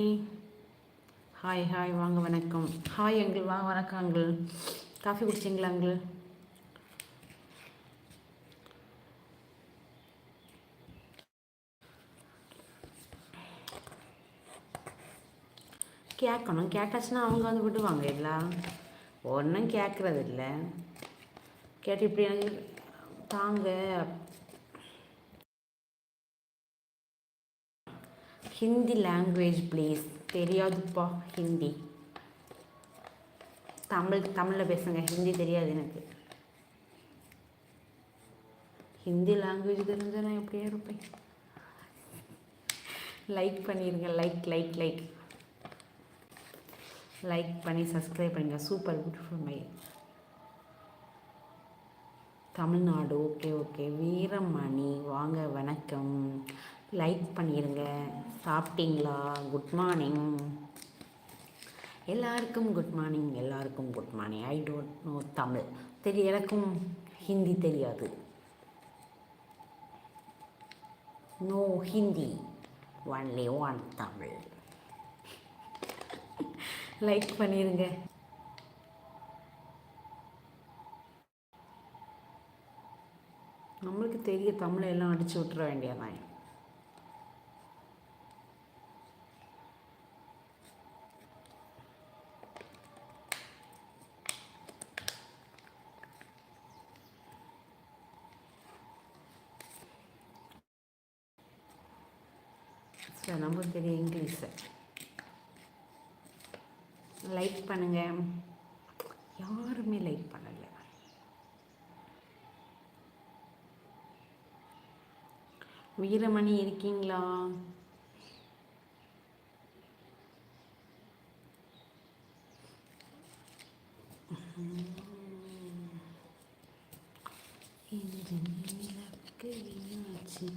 Hi hi வாங்க வணக்கம். Hi uncle வாங்க வணக்கம் அங்கிள் காஃபி குடிச்சிங்களா அங்கிள் கேட்கணும். கேட்டாச்சுன்னா அவங்க வந்து விடுவாங்க எல்லாம் ஒன்றும் கேட்குறது இல்லை கேட்டு இப்படி தாங்க. ஹிந்தி லாங்குவேஜ் ப்ளீஸ் தெரியாதுப்பா ஹிந்தி தமிழ் தமிழில் பேசுங்க. ஹிந்தி தெரியாது எனக்கு. ஹிந்தி லாங்குவேஜ் தெரிஞ்சால் நான் எப்படியே இருப்பேன்? லைக் பண்ணிடுங்க லைக் லைக் லைக் லைக் பண்ணி சப்ஸ்கிரைப் பண்ணுங்கள் super beautiful my Tamil Nadu. Okay okay Veeramani. வாங்க வணக்கம். லைக் பண்ணிடுங்க சாப்பிட்டீங்களா? குட் மார்னிங் எல்லாருக்கும் குட் மார்னிங் எல்லாருக்கும் good morning I don't know Tamil. தெரிய எனக்கும் ஹிந்தி தெரியாது. No Hindi only one Tamil. Like பண்ணிடுங்க நம்மளுக்கு தெரிய தமிழை எல்லாம் அடிச்சு விட்டுற வேண்டியதான் ஸோ நமக்கு தெரியும் இங்கிலீஷை. லைக் பண்ணுங்கள் யாருமே லைக் பண்ணலை. வீரமணி இருக்கீங்களா? இன்று நிலக்கு வீணாச்சு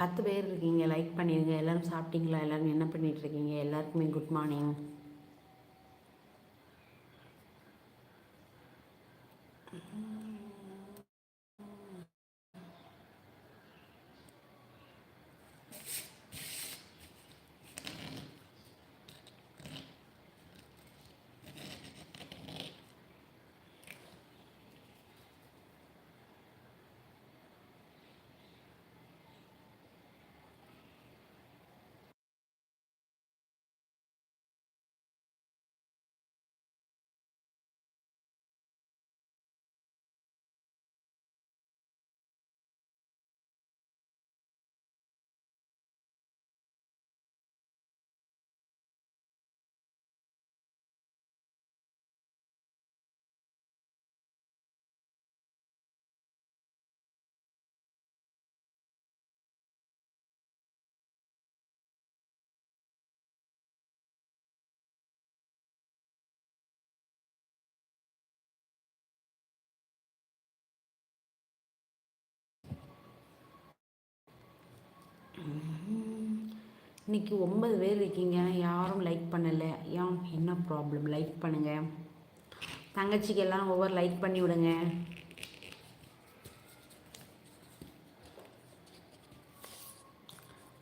பத்து பேர் இருக்கீங்க லைக் பண்ணிடுங்க எல்லோரும் சாப்பிட்டீங்களா? எல்லோரும் என்ன பண்ணிகிட்ருக்கீங்க எல்லாருக்குமே குட் மார்னிங் இன்றைக்கி ஒம்பது பேர் இருக்கீங்க. யாரும் லைக் பண்ணலை. ஏன்? என்ன ப்ராப்ளம் லைக் பண்ணுங்கள் தங்கச்சிக்கு எல்லாம் ஒவ்வொரு லைக் பண்ணி விடுங்க.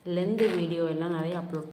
லென்த்து வீடியோ எல்லாம் நிறைய அப்லோட்